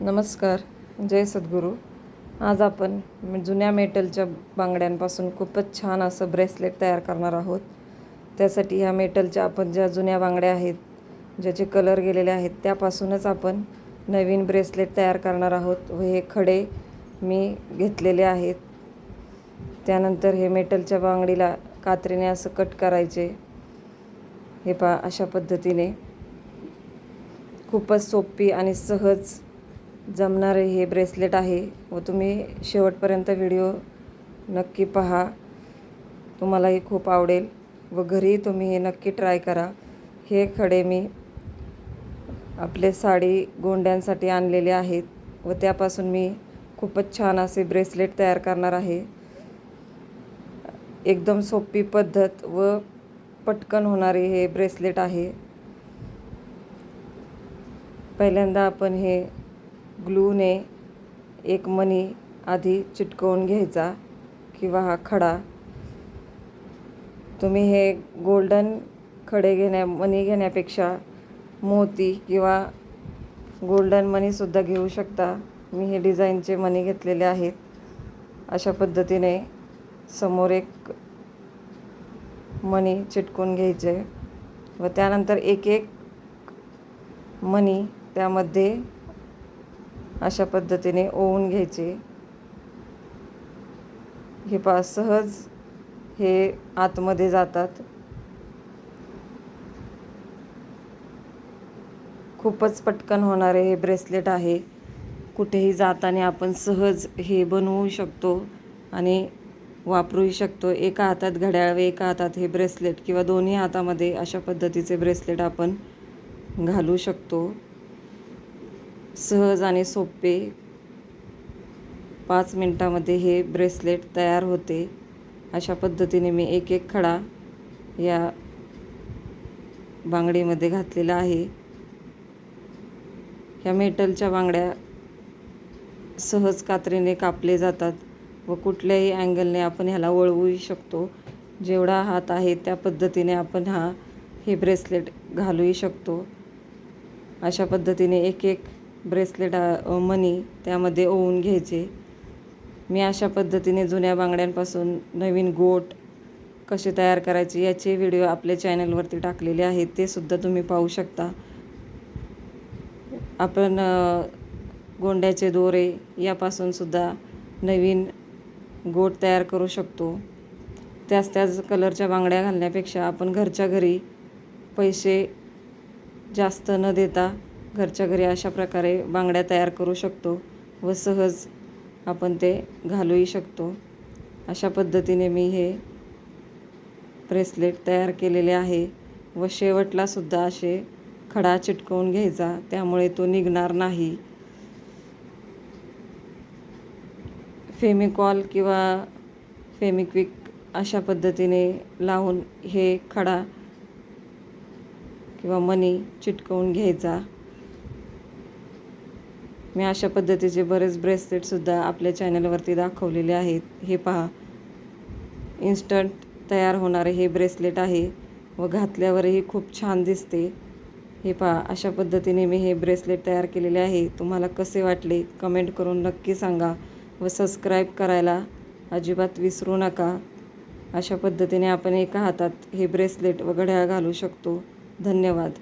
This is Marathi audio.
नमस्कार. जय सद्गुरू. आज आपण जुन्या मेटलच्या बांगड्यांपासून खूपच छान असं ब्रेसलेट तयार करणार आहोत. त्यासाठी ह्या मेटलच्या आपण ज्या जुन्या बांगड्या आहेत ज्याचे कलर गेलेले आहेत त्यापासूनच आपण नवीन ब्रेसलेट तयार करणार आहोत. व हे खडे मी घेतलेले आहेत. त्यानंतर हे मेटलच्या बांगडीला कात्रीने असं कट करायचे. हे पा अशा पद्धतीने. खूपच सोपी आणि सहज जमणारे हे ब्रेसलेट आहे व तुम्ही शेवटपर्यंत व्हिडिओ नक्की पहा. तुम्हालाही खूप आवडेल व घरी तुम्ही हे नक्की ट्राय करा. हे खडे मी आपले साडी गोंड्यांसाठी आणलेले आहेत व त्यापासून मी खूपच छान असे ब्रेसलेट तयार करणार आहे. एकदम सोपी पद्धत व पटकन होणारे हे ब्रेसलेट आहे. पहिल्यांदा आपण हे ग्लूने एक मणी आधी चिटकवून घ्यायचा किंवा हा खडा. तुम्ही हे गोल्डन खडे घेण्या मणी घेण्यापेक्षा मोती किंवा गोल्डन मणीसुद्धा घेऊ शकता. मी हे डिझाईनचे मणी घेतलेले आहेत. अशा पद्धतीने समोर एक मणी चिटकून घ्यायचे. व त्यानंतर एक एक मणी त्यामध्ये अशा पद्धतीने ओवून घ्यायचे. हे पा सहज हे आतमध्ये जातात. खूपच पटकन होणारे हे ब्रेसलेट आहे. कुठेही जाताना आपण सहज हे बनवू शकतो आणि वापरूही शकतो. एका हातात घड्याळ व एका हातात हे ब्रेसलेट किंवा दोन्ही हातामध्ये अशा पद्धतीचे ब्रेसलेट आपण घालू शकतो. सहज आणि सोपे पाच मिनटामध्ये हे ब्रेसलेट तयार होते. अशा पद्धतीने मी एक एक खडा या बांगडीमध्ये घातलेला आहे. ह्या मेटलच्या बांगड्या सहज कात्रीने कापले जातात व कुठल्याही अँगलने आपण ह्याला वळवूही शकतो. जेवढा हात आहे त्या पद्धतीने आपण हा हे ब्रेसलेट घालूही शकतो. अशा पद्धतीने एक एक ब्रेसलेट मनी त्यामध्ये ओवून घ्यायचे. मी अशा पद्धतीने जुन्या बांगड्यांपासून नवीन गोट कसे तयार करायचे याचे व्हिडिओ आपल्या चॅनलवरती टाकलेले आहेत. ते सुद्धा तुम्ही पाहू शकता. आपण गोंड्याचे दोरे यापासून सुद्धा नवीन गोट तयार करू शकतो. त्याच त्याच कलरच्या बांगड्या घालण्यापेक्षा आपण घरच्या घरी पैसे जास्त न देता घरच्या घरी अशा प्रकारे बांगड्या तयार करू शकतो व सहज आपण ते घालूही शकतो. अशा पद्धतीने मी हे ब्रेसलेट तयार केलेले आहे व शेवटला सुद्धा असे खडा चिटकवून घ्यायचा त्यामुळे तो निघणार नाही. फेमिकॉल किंवा फेमिक्विक अशा पद्धतीने लावून हे खडा किंवा मनी चिटकवून घ्यायचा. मी अशा पद्धतीचे बरेच ब्रेसलेटसुद्धा आपल्या चॅनलवरती दाखवलेले आहेत. हे पहा. इन्स्टंट तयार होणारे हे ब्रेसलेट आहे व घातल्यावरही खूप छान दिसते. हे पहा अशा पद्धतीने मी हे ब्रेसलेट तयार केलेले आहे. तुम्हाला कसे वाटले कमेंट करून नक्की सांगा व सबस्क्राईब करायला अजिबात विसरू नका. अशा पद्धतीने आपण एका हातात हे ब्रेसलेट व घड्याळ घालू शकतो. धन्यवाद.